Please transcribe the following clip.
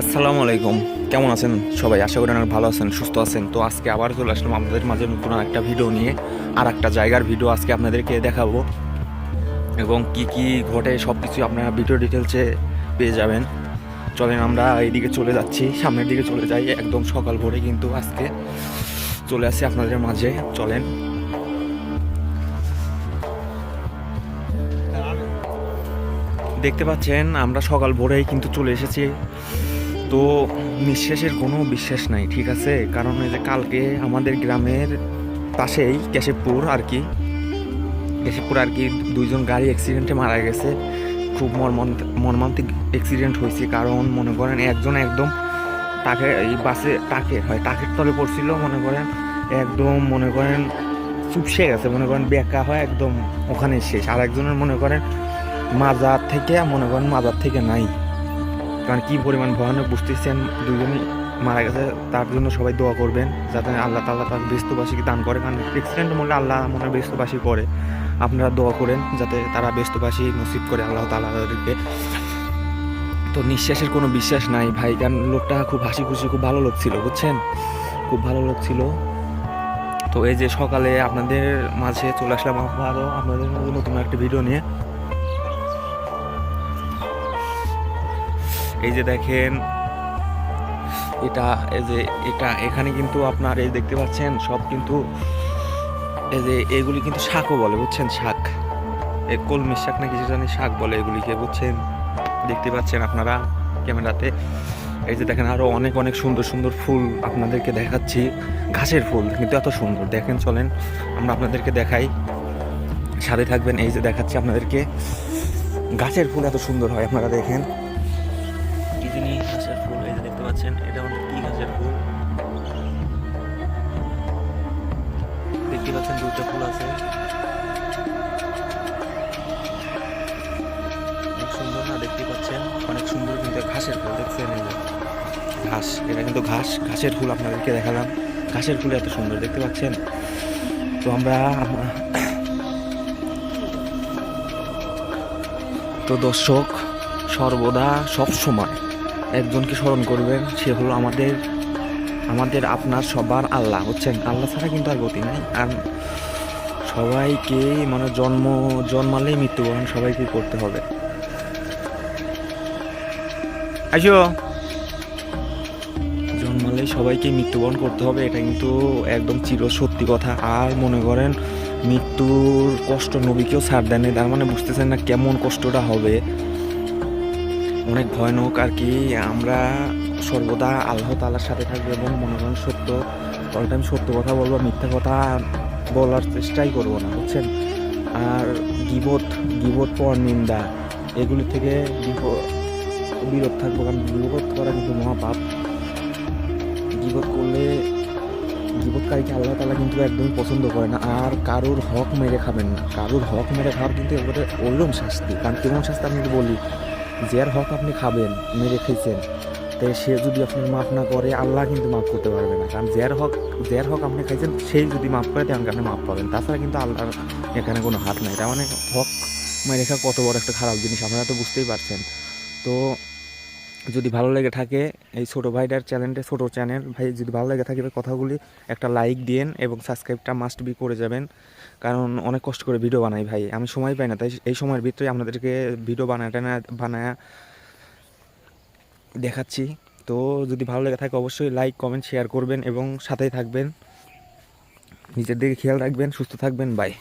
আসসালামু আলাইকুম। কেমন আছেন সবাই? আশা করি অনেক ভালো আছেন, সুস্থ আছেন। তো আজকে আবার চলে আসলাম আপনাদের মাঝে নতুন একটা ভিডিও নিয়ে। আর একটা জায়গার ভিডিও আজকে আপনাদেরকে দেখাবো। এবং কি কি ঘটে সব কিছু আপনারা ভিডিও ডিটেলসে পেয়ে যাবেন। চলেন আমরা এইদিকে চলে যাচ্ছি, সামনের দিকে চলে যাই। একদম সকাল ভোরে কিন্তু আজকে চলে আসি আপনাদের মাঝে। চলেন। দেখতে পাচ্ছেন, আমরা সকাল ভোরেই কিন্তু চলে এসেছি। তো নিঃশ্বাসের কোনো বিশ্বাস নাই, ঠিক আছে? কারণ এই যে কালকে আমাদের গ্রামের পাশেই কেশবপুর আর কি, কেশবপুর আর কি দুইজন গাড়ি অ্যাক্সিডেন্টে মারা গেছে। খুব মর্মান্ত মর্মান্তিক অ্যাক্সিডেন্ট হয়েছে, কারণ মনে করেন একজন একদম তাকে এই বাসে, তাকে, হয় তাকের তলে পড়ছিল, মনে করেন একদম মনে করেন চুপসে গেছে, মনে করেন বেকা হয় একদম ওখানে শেষ। আর একজনের মনে করেন মাজার থেকে, মনে করেন মাজার থেকে নাই। কারণ কি পরিমাণ ভয়ানক বুঝতেছেন দুজনই মারা গেছে, তার জন্য সবাই দোয়া করবেন যাতে আল্লাহ তাল্লাহ তার ব্যস্তবাসীকে দান করে। কারণ অ্যাক্সিডেন্ট মনে আল্লাহ মনে ব্যস্তবাসী করে। আপনারা দোয়া করেন যাতে তারা ব্যস্তবাসী নসিব করে আল্লাহ তাল্লাহ তাদেরকে। তো নিঃশ্বাসের কোনো বিশ্বাস নাই ভাই, কারণ লোকটা খুব হাসি খুশি, খুব ভালো লোক ছিল, বুঝছেন? খুব ভালো লোক ছিল। তো এই যে সকালে আপনাদের মাঝে চলে আসলাম আবারও আপনাদের নতুন একটা ভিডিও নিয়ে। এই যে দেখেন, এটা, এই যে এটা, এখানে কিন্তু আপনার এই দেখতে পাচ্ছেন, সব কিন্তু, এই যে এগুলি কিন্তু শাকও বলে, বুঝছেন, শাক। এই কলমি শাক না কিছু জানি শাক বলে এগুলিকে, বুঝছেন? দেখতে পাচ্ছেন আপনারা ক্যামেরাতে? এই যে দেখেন, আরও অনেক অনেক সুন্দর সুন্দর ফুল আপনাদেরকে দেখাচ্ছি। ঘাসের ফুল, কিন্তু এত সুন্দর। দেখেন, চলেন, আমরা আপনাদেরকে দেখাই। সাথে থাকবেন, এই যে দেখাচ্ছি আপনাদেরকে। গাছের ফুল এত সুন্দর হয়, আপনারা দেখেন। জানি ঘাসের ফুল, এই দেখতে পাচ্ছেন, এটা আমাদের কি ঘাসের ফুল? দেখতে পাচ্ছেন দুটো ফুল আছে। অনেক সুন্দর না? দেখতে পাচ্ছেন? অনেক সুন্দর কিন্তু ঘাসের ফুল, দেখছেন ঘাস, এটা কিন্তু ঘাস। ঘাসের ফুল আপনাদেরকে দেখালাম। ঘাসের ফুল এত সুন্দর, দেখতে পাচ্ছেন? তো আমরা, তো দর্শক, সর্বদা সব সময় একজনকে স্মরণ করবেন সে হলো আমাদের আমাদের আপনার সবার আল্লাহ হচ্ছেন আল্লাহ ছাড়া কিন্তু আর গতি নাই। আর সবাইকে মানে জন্ম, জন্মালেই মৃত্যুবরণ সবাইকে করতে হবে। আসো। জন্মালেই সবাইকে মৃত্যুবরণ করতে হবে, এটা কিন্তু একদম চির সত্যি কথা। আর মনে করেন, মৃত্যুর কষ্ট নবীকেও ছাড় দেয়নি তার মানে বুঝতেছেন না কেমন কষ্টটা হবে। অনেক ভয়ানক আর কি। আমরা সর্বদা আল্লাহ তালার সাথে থাকব এবং মনে করেন সত্য অল টাইম সত্য কথা বলব, মিথ্যা কথা বলার চেষ্টাই করব না, বুঝছেন? আর গিবত গিবত পর নিন্দা, এগুলি থেকে বিরত থাকব, কারণ গিবত করা কিন্তু মহাপাপ। গিবত করলে গিবতকারীকে আল্লাহ তালা কিন্তু একদমই পছন্দ করে না, আর কারোর হক মেরে খাবেন না। কারোর হক মেরে খাওয়ার কিন্তু এবারে ওইরকম শাস্তি, কারণ কেমন শাস্তি আমি বলি যার হক আপনি খাবেন মেরে খেয়েছেন তাই সে যদি আপনার মাফ না করে, আল্লাহ কিন্তু মাফ করতে পারবে না। কারণ যার হক যার হক আপনি খাইছেন, সেই যদি মাফ করে তেমন আপনি মাফ পাবেন। তাছাড়া কিন্তু আল্লাহর এখানে কোনো হাত নাই। তার মানে হক মেরে খাওয়া কত বড় একটা খারাপ জিনিস, আপনারা তো বুঝতেই পারছেন। তো যদি ভালো লেগে থাকে এই ছোটো ভাইটার চ্যানেলটা, ছোটো চ্যানেল, ভাই যদি ভালো লেগে থাকে কথাগুলি, একটা লাইক দিন এবং সাবস্ক্রাইবটা মাস্ট বি করে যাবেন। কারণ অনেক কষ্ট করে ভিডিও বানাই ভাই, আমি সময় পাই না, তাই এই সময়ের ভিতরে আপনাদেরকে ভিডিও বানাটা না বানায় দেখাচ্ছি। তো যদি ভালো লেগে থাকে অবশ্যই লাইক কমেন্ট শেয়ার করবেন এবং সাথেই থাকবেন। নিজের দিকে খেয়াল রাখবেন, সুস্থ থাকবেন বাই